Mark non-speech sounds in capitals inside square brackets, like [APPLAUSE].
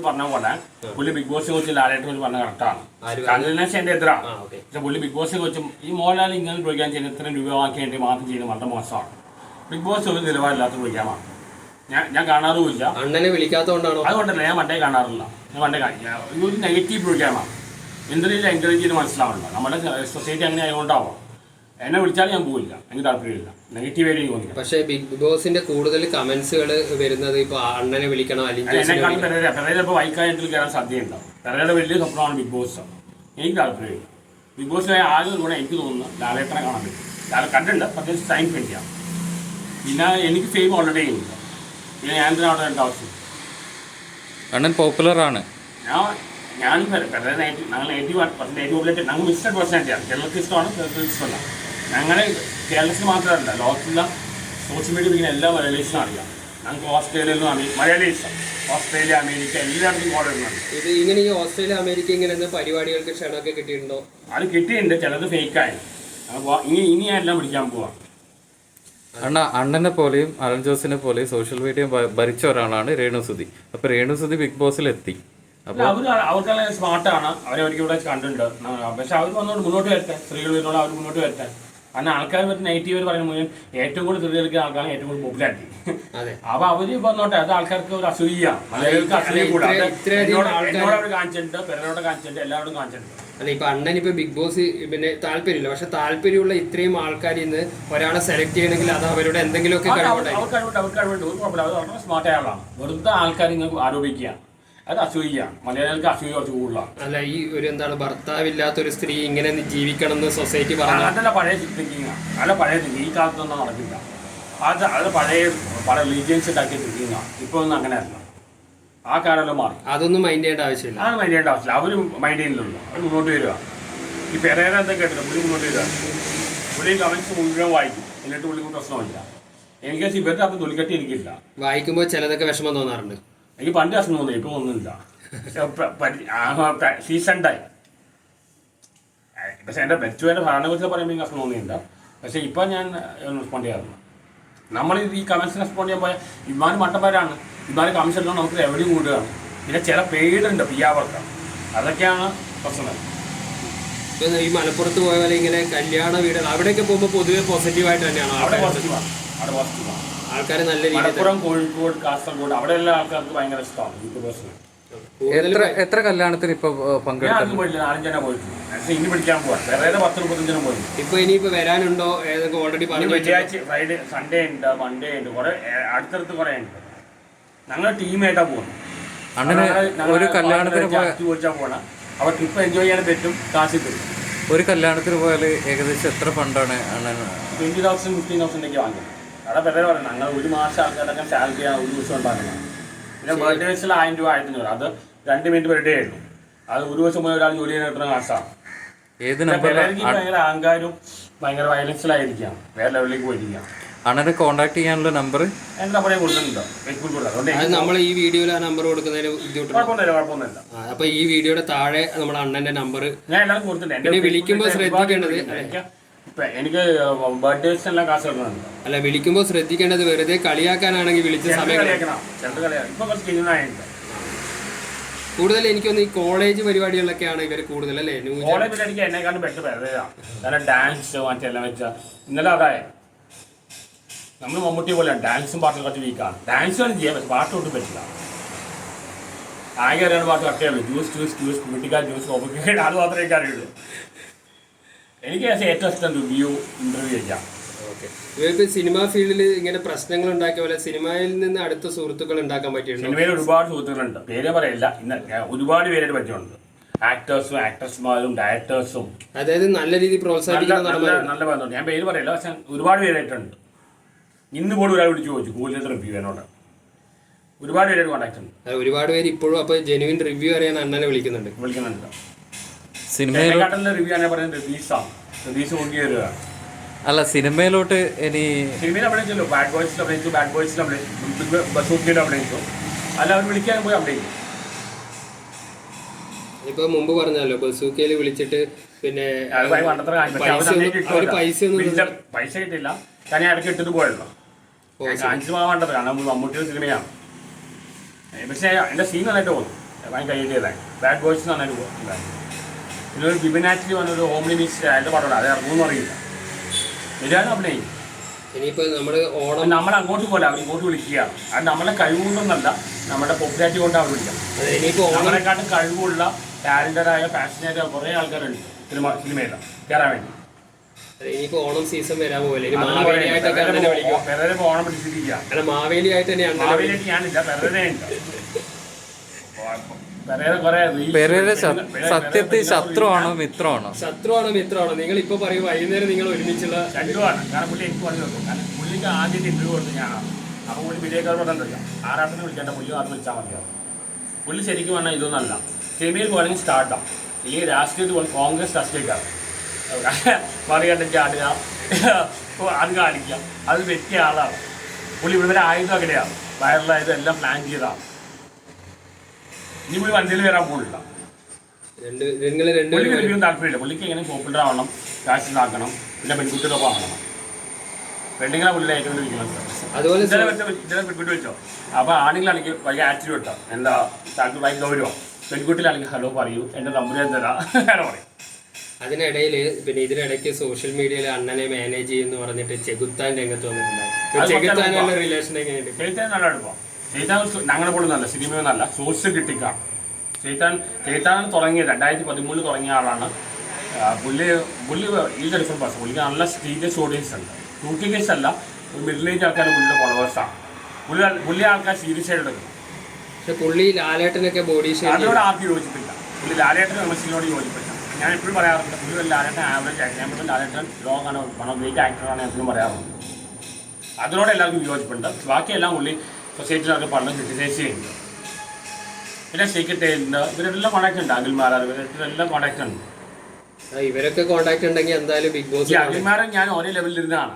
പറഞ്ഞ പോലെ പുള്ളി ബിഗ് ബോസിനെ കുറിച്ച് ലാലേട്ടനെ കുറിച്ച് പറഞ്ഞ കറക്റ്റാണ് കണ്ടനേഷൻ എന്റെ എതിരാണ് പക്ഷെ പുള്ളി ബിഗ് ബോസിനെ കുറിച്ച് ഈ മോഹൻലാൽ ഇങ്ങനെ ചോദിക്കാൻ ചെയ്യുന്ന ഇത്രയും രൂപ വേണ്ടി മാത്രം ചെയ്യുന്ന വളരെ മോശമാണ്. ബിഗ് ബോസ് ഒരു നിലവാരമില്ലാത്ത ചോദിക്കാമാണ്. ഞാൻ ഞാൻ കാണാറുമില്ല. അണ്ണനെ വിളിക്കാത്തതുകൊണ്ടാണ്? അതുകൊണ്ടല്ല ഞാൻ പണ്ടേ കാണാറില്ല. ഞാൻ പണ്ടേ കാണിക്കാം ഒരു നെഗറ്റീവ് പ്രോഗ്രാമാണ് എന്തിനും എൻകറേജ് ചെയ്ത് മനസ്സിലാവണ്ട നമ്മുടെ സൊസൈറ്റി അങ്ങനെ ആയതുകൊണ്ടാവാം. എന്നെ വിളിച്ചാൽ ഞാൻ പോവില്ല. എനിക്ക് താല്പര്യമില്ല. നെഗറ്റീവ് ആയിട്ട് എനിക്ക് തോന്നില്ല. പക്ഷെ ബിഗ് ബോസിന്റെ കൂടുതൽ കമന്റ്സുകൾ വരുന്നത് ഇപ്പൊ അണ്ണനെ വിളിക്കണം അല്ലെങ്കിൽ എന്നെക്കാളും പെരേര പെരേര ഇപ്പോൾ വൈക്കായത്തിൽ കയറാൻ സാധ്യതയുണ്ടാവും. പെരേരയുടെ വലിയ സ്വപ്നമാണ് ബിഗ് ബോസ് എനിക്ക് താല്പര്യമില്ല. ബിഗ് ബോസിലായ ആദ്യം കൂടെ എനിക്ക് തോന്നുന്നു ഡയറക്ടറെ കാണാൻ പറ്റും. ഡയറക്ടർ കണ്ടിട്ടുണ്ട്. പ്രത്യേകിച്ച് ടൈം വേണ്ടിയാണ് പിന്നെ എനിക്ക് ഫെയിം ഓൾറെഡി ഉണ്ട്. പിന്നെ ഞാൻ എന്തിനാണ് അവിടെ എന്റെ ആവശ്യം? അണ്ണൻ പോപ്പുലർ ആണ്. ഞാൻ ഞാൻ പെരേര നയന്റി ഞങ്ങൾ നെഗറ്റീവ് പെർസെന്റ് എയ്റ്റി പോപ്പുലേറ്റ് ഞങ്ങൾ മിക്സഡ് ആണ്. കേരളത്തിൽ ഇഷ്ടമാണ് കേരളത്തിൽ ഇഷ്ടമല്ല. ഞങ്ങളെ കേരളത്തിൽ മാത്രമല്ല ലോകത്തിലുള്ള സോഷ്യൽ മീഡിയ ഉപയോഗിക്കുന്ന എല്ലാ മലയാളീസിനും അറിയാം. ഞങ്ങൾക്ക് ഓസ്ട്രേലിയയിൽ നിന്ന് മലയാളീസ് ഓസ്ട്രേലിയ അമേരിക്ക എല്ലായിടത്തും കോൾ വരുന്നുണ്ട് ഇത് ഇങ്ങനെ ഈ ഓസ്ട്രേലിയ അമേരിക്ക ഇങ്ങനെ പരിപാടികൾക്ക് ക്ഷണമൊക്കെ കിട്ടിയിട്ടുണ്ടോ? അത് കിട്ടിയിട്ടുണ്ട് ചിലത് ഫേക്കായി അപ്പോൾ ഇനി ഇനി ഞാൻ എല്ലാം പിടിക്കാൻ പോവാം. അണ്ണ അണ്ണനെ പോലെയും അലൻ ജോസിനെ പോലെയും സോഷ്യൽ മീഡിയ ഭരിച്ച ഒരാളാണ് രേണുസുതി അപ്പൊ രേണുസുതി ബിഗ് ബോസിൽ എത്തി. അപ്പൊ അവർ അവർക്കെല്ലാം സ്മാർട്ടാണ് അവരെ അവർക്ക് ഇവിടെ കണ്ടിട്ടുണ്ട്. പക്ഷെ അവർ വന്നോട് മുന്നോട്ട് വരട്ടെ. സ്ത്രീകൾ വരുന്നോട് അവർ മുന്നോട്ട് വരട്ടെ. കാരണം ആൾക്കാർ പറ്റി നെഗറ്റീവ് പറയുന്ന മുഴുവൻ ഏറ്റവും കൂടുതൽ സ്ത്രീ എടുക്കുന്ന ആൾക്കാരാണ് ഏറ്റവും കൂടുതൽ പോപ്പുലാരിറ്റി അപ്പൊ അവർ വന്നോട്ടെ അത് ആൾക്കാർക്ക് ഒരു അസൂയ മലയാളികൾക്ക് അസൂയ കൂടാതെ എന്നോട് അവർ കാണിച്ചിട്ടുണ്ട് പെരനോട് കാണിച്ചിട്ടുണ്ട് എല്ലാവരോടും കാണിച്ചിട്ടുണ്ട്. അല്ല ഇപ്പൊ അണ്ണൻ ഇപ്പൊ ബിഗ് ബോസ് പിന്നെ താല്പര്യമില്ല. പക്ഷെ താല്പര്യമുള്ള ഇത്രയും ആൾക്കാരിൽ നിന്ന് ഒരാളെ സെലക്ട് ചെയ്യണമെങ്കിൽ അത് അവരുടെ എന്തെങ്കിലുമൊക്കെ ഒക്കെ അവർ- കഴിവുണ്ടായി അവർക്ക് കഴിവുണ്ട് അവർക്ക് കഴിവുണ്ട് ഒരു കുഴപ്പമില്ല. അവർ വളരെ സ്മാർട്ട് ആളാണ്. വെറുതെ ആൾക്കാർ ഇങ്ങനെ ആരോപിക്കുക. അത് അസൂയ മലയാളികൾക്ക് അസൂയ കുറച്ച് കൂടുതലാണ്. അല്ല ഈ ഒരു എന്താണ് ഭർത്താവില്ലാത്ത ഒരു സ്ത്രീ ഇങ്ങനെ ജീവിക്കണം എന്ന് സൊസൈറ്റി പറഞ്ഞു? അതല്ല പഴയ തിങ്കിങ് അല്ല പഴയ തിങ്കിങ് ഈ കാലത്തൊന്നും നടക്കില്ല. അത് അത് പഴയ പല റിലീജിയൻസ് ഉണ്ടാക്കിയ തിങ്കിങ് ഇപ്പൊ ഒന്നും അങ്ങനെയല്ല. ആ കാലമെല്ലാം മാറി. അതൊന്നും മൈൻഡ് ചെയ്യേണ്ട ആവശ്യമില്ല. അത് മൈൻഡ് ചെയ്യേണ്ട ആവശ്യമില്ല. അവരും മൈൻഡ് ചെയ്യുന്നില്ല അവർ മുന്നോട്ട് വരിക. ഈ പെരേര എന്താ കേട്ടില്ല പുള്ളി മുന്നോട്ട് വരിക. പുള്ളി കമൻസ് മുഴുവൻ വായിക്കും. എന്നിട്ട് പുള്ളിക്ക് പ്രശ്നമില്ല. എനിക്ക് ഇവരുടെ അത് തൊലിക്കട്ടി എനിക്കില്ല. വായിക്കുമ്പോൾ ചിലതൊക്കെ വിഷമം തോന്നാറുണ്ട്. എനിക്ക് പണ്ട് പ്രശ്നം തോന്നി ഇപ്പൊ ഒന്നുമില്ല. സീസൺ ടൈം പക്ഷെ എന്റെ ബെറ്റുവിന്റെ ഭരണ കുറിച്ച് പറയുമ്പോൾ എനിക്ക് അസുഖം തോന്നിയില്ല പക്ഷെ ഇപ്പം ഞാൻ റെസ്പോണ്ട് ചെയ്യാറുണ്ട് നമ്മൾ ഈ കമൻസിന് റെസ്പോണ്ട് ചെയ്യാൻ പോയാൽ ഇമാനും മട്ടന്മാരാണ് ഇമാന് കമൻസ് എല്ലാം നമുക്ക് എവിടെയും കൂടുകയാണ്. പിന്നെ ചില പേടുണ്ട് ആവർക്ക് അതൊക്കെയാണ് പ്രശ്നം. ഈ മലപ്പുറത്ത് പോയ പോലെ ഇങ്ങനെ കല്യാണ വീടുകൾ അവിടെയൊക്കെ പോകുമ്പോൾ പൊതുവെ പോസിറ്റീവായിട്ട് തന്നെയാണ് അവിടെ പോസിറ്റീവാണ് അവിടെ പോസിറ്റീവാണ് ആൾക്കാർ നല്ല രീതിയിൽ മലപ്പുറം കോഴിക്കോട് കാസർഗോഡ് അവിടെ എല്ലാ ആൾക്കാർക്ക് ഭയങ്കര ഇഷ്ടമാണ് യൂട്യൂബേഴ്സിന് എത്ര എത്ര കല്യാണത്തിന് ഇപ്പൊ പങ്കെടുത്തു ഇനി പിടിക്കാൻ പോവാ. വേറെ പത്ത് മുപ്പത്തഞ്ചെണ്ണം പോയി ഇപ്പൊ ഇനിയിപ്പോ വരാനുണ്ടോ? ഏതൊക്കെ ഓൾറെഡി പറഞ്ഞു വെള്ളിയാഴ്ച ഫ്രൈഡേ സൺഡേ ഉണ്ട് മൺഡേ ഉണ്ട്. കുറെ അടുത്തടുത്ത് കുറെ ഉണ്ട്. ഞങ്ങൾ ടീമായിട്ടാ പോകുന്നത് അങ്ങനെ ഒരു കല്യാണത്തിന് പോയ ചോദിച്ചാൽ പോകണം അവർ ട്രിപ്പ് എൻജോയ് ചെയ്യാൻ പറ്റും കാശി തരും. ഒരു കല്യാണത്തിന് പോയാൽ ഏകദേശം എത്ര ഫണ്ടാണ് അണ്ണൻ ട്വന്റി തൗസൻഡ് ഫിഫ്റ്റീൻ തൗസൻഡ് ഒക്കെ വാങ്ങും. അവിടെ പെരേ പറയുന്നത് ഞങ്ങൾ ഒരു മാസം ആൾക്കാരൊക്കെ സാലറി ഒരു ദിവസം പിന്നെ ബർത്ത്ഡേസിൽ ആയിരം രൂപ ആയിരത്തി അഞ്ഞൂറ്. അത് രണ്ട് മിനിറ്റ് ബർത്ത്ഡേ ആയിരുന്നു. അത് ഒരു ദിവസം മുതൽ ഒരാൾ ജോലി ചെയ്യാൻ കിട്ടുന്ന കാശാണ് ഏത് ഭയങ്കര അഹങ്കാരവും ഭയങ്കര വയലൻസിലായിരിക്കാം വേറെ ലെവലിലേക്ക് പോയിരിക്കാം അണ്ണനെ കോൺടാക്ട് ചെയ്യാനുള്ള നമ്പർ നമ്മൾ ഈ വീഡിയോയിൽ ആ നമ്പർ കൊടുക്കുന്നതിന് ബുദ്ധിമുട്ടുണ്ട്. അപ്പൊ ഈ വീഡിയോയുടെ താഴെ നമ്മുടെ അണ്ണന്റെ നമ്പർ ഞാൻ എല്ലാവരും കൊടുത്തിട്ടുണ്ട്. എന്റെ വിളിക്കുമ്പോൾ ശ്രദ്ധിക്കേണ്ടത്. എനിക്ക് ബർത്ത്ഡേസ് എല്ലാം കാശ് കിട്ടുന്നുണ്ട് അല്ല വിളിക്കുമ്പോൾ ശ്രദ്ധിക്കേണ്ടത് വെറുതെ കളിയാക്കാനാണെങ്കിൽ വിളിച്ച സമയം ഇപ്പൊ കുറച്ച് ക്ലീനായിട്ടുണ്ട് കൂടുതൽ എനിക്കൊന്ന് ഈ കോളേജ് പരിപാടികളിലൊക്കെയാണ് ഇവർ കൂടുതൽ അല്ലേ? കോളേജിൽ എനിക്ക് എന്നെക്കാളും ബെറ്റർ ഡാൻസ് മറ്റെല്ലാം വെച്ചാൽ ഇന്നലെ അതായ നമ്മൾ മമ്മൂട്ടി പോലെ ഡാൻസും പാട്ടും കുറച്ച് വീക്കാണ് ഡാൻസ് വേണം ചെയ്യാൻ പക്ഷെ പാട്ട് ഒട്ടും പറ്റില്ല. ആകെ അറിയാൻ പാട്ട് കട്ടേ ഉള്ളൂ ജ്യൂസ് ജ്യൂസ് ജ്യൂസ് കുട്ടിക്കാർ ജ്യൂസ് കോപ്പിക്കാർ അത് മാത്രമേ അറിയുള്ളൂ. എനിക്ക് ഏറ്റവും ഇഷ്ടം റിവ്യൂ ഇന്റർവ്യൂ ചെയ്യാം ഓക്കെ സിനിമ ഫീൽഡിൽ ഇങ്ങനെ പ്രശ്നങ്ങൾ ഉണ്ടാക്കിയ പോലെ സിനിമയിൽ നിന്ന് അടുത്ത സുഹൃത്തുക്കൾ ഉണ്ടാക്കാൻ പറ്റിയിട്ടുണ്ടോ? സിനിമയിൽ ഒരുപാട് സുഹൃത്തുക്കളുണ്ട്. പേര് പറയില്ല. ഇന്ന് ഒരുപാട് പേരായിട്ട് പറ്റിയുണ്ട് ആക്ടേഴ്സും ആക്ട്രസ്മാരും ഡയറക്ടേഴ്സും അതായത് നല്ല രീതിയിൽ പ്രോത്സാഹിപ്പിക്കുന്ന നല്ല നല്ല ബന്ധമുണ്ട് ഞാൻ പേര് പറയില്ല. പക്ഷെ ഒരുപാട് പേരായിട്ടുണ്ട്. ഇന്ന് പോലും ഒരാൾ വിളിച്ചു ചോദിച്ചു. കൂടുതൽ റിവ്യൂ എന്നോട്. ഒരുപാട് പേരായിട്ട് കോൺടാക്ട് ഉണ്ട്. ഒരുപാട് പേര് ഇപ്പോഴും അപ്പൊ ജെനുവിൻ റിവ്യൂ അറിയാൻ അണ്ണനെ വിളിക്കുന്നുണ്ട്. വിളിക്കുന്നുണ്ട്. റിവ്യൂ ആണ് പറയുന്നത് അല്ല സിനിമയിലോട്ട് ഇനി സിനിമയിൽ അഭിനയിച്ചല്ലോ. ബാഡ് ബോയ്സിൽ അഭിനയിച്ചു ബാഡ് ബോയ്സിൽ അഭിനയിച്ചു ബസൂക്കിയിൽ അഭിനയിച്ചു. അല്ല അവർ വിളിക്കാൻ പോയി ഇപ്പൊ മുമ്പ് പറഞ്ഞല്ലോ ബസൂക്കയിൽ വിളിച്ചിട്ട് പിന്നെ പൈസ അവർ ഒന്നും- അങ്ങനെ പൈസ ഒന്നും വിളിച്ച- പൈസ കിട്ടില്ല കാരണം ഞാൻ ഇടയ്ക്ക് ഇട്ടിട്ട് പോയല്ലോ. കാണിച്ചു പോകാൻ വേണ്ടത്. കാരണം മമ്മൂട്ടിയുടെ സിനിമയാണ്. പക്ഷേ എന്റെ സീൻ നന്നായിട്ട് പോകുന്നു. ഭയങ്കര ബാഡ് ബോയ്സ് നന്നായിട്ട് പറഞ്ഞൊരു ഒരു ബിബിനാറ്റിൽ വന്നൊരു ഹോംലി മിസ് അതിന്റെ പടമാണ് അത് ഇറങ്ങുമെന്ന് അറിയില്ല. ശരിയാണ് അഭിനയിക്കും ഇനിയിപ്പോൾ നമ്മൾ ഓണം നമ്മൾ അങ്ങോട്ട് പോലെ അവർ ഇങ്ങോട്ട് വിളിക്കുക. അത് നമ്മളെ കഴിവുകൊണ്ടൊന്നല്ല. നമ്മുടെ പോപ്പുലാരിറ്റി കൊണ്ട് അവർ വിളിക്കാം. ഇനിയിപ്പോൾ ഇനിയിപ്പോ ഓണം നമ്മളെക്കാട്ടും കഴിവുള്ള ടാലന്റഡായ പാഷനേറ്റ് കുറേ ആൾക്കാരുണ്ട് സിനിമ സിനിമയിൽ കയറാൻ വേണ്ടി. അത് ഇനിയിപ്പോ ഓണം സീസൺ വരാൻ പോലെ മാവേലി പെരരെ ഓണം പിടിച്ചിരിക്കുകയാണ് അല്ല മാവേലി ആയിട്ട് തന്നെ അണ്ണനെ വിളിക്കും മാവേലിയായിട്ട് ഞാനില്ല പെരരെ ഉണ്ട്. [LAUGHS] പെരേര സത്യത്തിൽ ശത്രുവാണോ മിത്രമാണോ? ശത്രുവാണോ മിത്രമാണോ? നിങ്ങൾ ഇപ്പൊ പറയും വൈകുന്നേരം നിങ്ങൾ ഒരുമിച്ചുള്ള ശത്രുവാണ്. കാരണം പുള്ളി എനിക്ക് പറഞ്ഞു തന്നു. കാരണം പുള്ളിക്ക് ആദ്യം ഇന്റർവ്യൂ കൊടുത്തു ഞാനാണ് അപ്പോൾ പുള്ളി വിജയക്കാർ പറഞ്ഞില്ല ആറാട്ടത്തിന് വിളിക്കേണ്ട പുള്ളി മാത്രം വിളിച്ചാൽ മതിയാവും പുള്ളി ശരിക്കും പറഞ്ഞാൽ ഇതൊന്നല്ല. സിനിമയിൽ പോകണമെങ്കിൽ സ്റ്റാർട്ടാണ് ഈ രാഷ്ട്രീയത്തിൽ പോലെ കോൺഗ്രസ് രാഷ്ട്രീയക്കാർ. മറികണ്ടെ ചാടുക. അത് കാണിക്കുക അത് വെറ്റിയ ആളാണ്. പുള്ളി ഇവിടെ വരെ ആയുധം അകലെയാണ് വയറിലായത് എല്ലാം പ്ലാൻ ചെയ്തതാണ്. ഇനി പുള്ളി വണ്ടിയിൽ വരാൻ രണ്ട് നിങ്ങൾ പുള്ളി വലിയ താല്പര്യമില്ല. പുള്ളിക്ക് എങ്ങനെ പോപ്പുലർ ആവണം കാശ് ഇതാക്കണം പിന്നെ പെൺകുട്ടികളൊപ്പം ആവണം. പെണ്ണുങ്ങളെ പുള്ളിയുടെ ഏറ്റവും വലിയ. അതുപോലെ പെൺകുട്ടി വെച്ചോ അപ്പൊ ആണുങ്ങളാണെങ്കിൽ ഭയങ്കര ആറ്റിറ്റ്യൂഡ് എന്താ താങ്കൾ ഭയങ്കര ഗൗരവം? പെൺകുട്ടിയിലാണെങ്കിൽ ഹലോ പറയൂ എന്റെ നമ്പർ തരാം. അങ്ങനെ പറയും. അതിനിടയിൽ പിന്നെ ഇതിനിടയ്ക്ക് സോഷ്യൽ മീഡിയയിൽ അണ്ണനെ മാനേജ് ചെയ്യുന്നു പറഞ്ഞിട്ട് ചെകുത്താൻ രംഗത്ത് വന്നിട്ടുണ്ടായി. അത് ചെകുത്താനുള്ള റിലേഷൻ എങ്ങനെയുണ്ട്? ചെകുത്താൻ നല്ല അടുപ്പം ചെയ്താൻ ഞങ്ങളുടെ പോലും നല്ല സിനിമയൊന്നല്ല സോഴ്സ് കിട്ടിക്കാം ചെയ്താൻ ചെയ്താൻ തുടങ്ങിയ രണ്ടായിരത്തി പതിമൂന്നിൽ തുടങ്ങിയ ആളാണ്. പുള്ളി പുള്ളി ഈസ് ഡിഫറെന്റ് പേഴ്സൺ പുള്ളിക്ക് നല്ല സ്റ്റീരിയസ് ഓഡിയൻസ് ഉണ്ട്. ടൂ കെ കേസ് അല്ല ഒരു മിഡിൽ ഏജ് ആൾക്കാർ പുള്ളിയുടെ ഫോളോവേഴ്സാണ് പുള്ളി പുള്ളി ആൾക്കാർ സീരിയസ് ആയിട്ട് എടുക്കും. പക്ഷെ പുള്ളി ലാലേട്ടനൊക്കെ ബോഡി ഷേപ്പ് അതിനോട് ആർക്കും യോജിപ്പില്ല. പുള്ളി ലാലേട്ടൻ വിമർശനോട് യോജിപ്പില്ല. ഞാൻ എപ്പോഴും പറയാറുണ്ട് പുള്ളി ഒരു ലാലേട്ടൻ ആവറേജ് ആക്ടർ ഞാൻ ലാലേട്ടൻ ലോങ് ആണ് വൺ ഓഫ് ഗ്രേറ്റ് ആക്ടറാണ് എപ്പോഴും പറയാറുണ്ട്. അതിനോട് എല്ലാവർക്കും യോജിപ്പുണ്ട്. ബാക്കിയെല്ലാം പുള്ളി സൊസൈറ്റിയിലൊക്കെ ക്രിറ്റിസൈസ് ചെയ്യുന്നുണ്ട് പിന്നെ സീക്രട്ട് ഉണ്ട് ഇവരെല്ലാം കോണ്ടാക്ട് ഉണ്ട്. അഖിൽമാരാർ ഇവരെല്ലാം കോണ്ടാക്ട് ഉണ്ട്. ഇവരൊക്കെ കോണ്ടാക്ട് ഉണ്ടെങ്കിൽ എന്തായാലും ബിഗ് ബോസ് അഖിൽമാരൻ ഞാൻ ഒരേ ലെവലിൽ ഇരുന്നാണ്.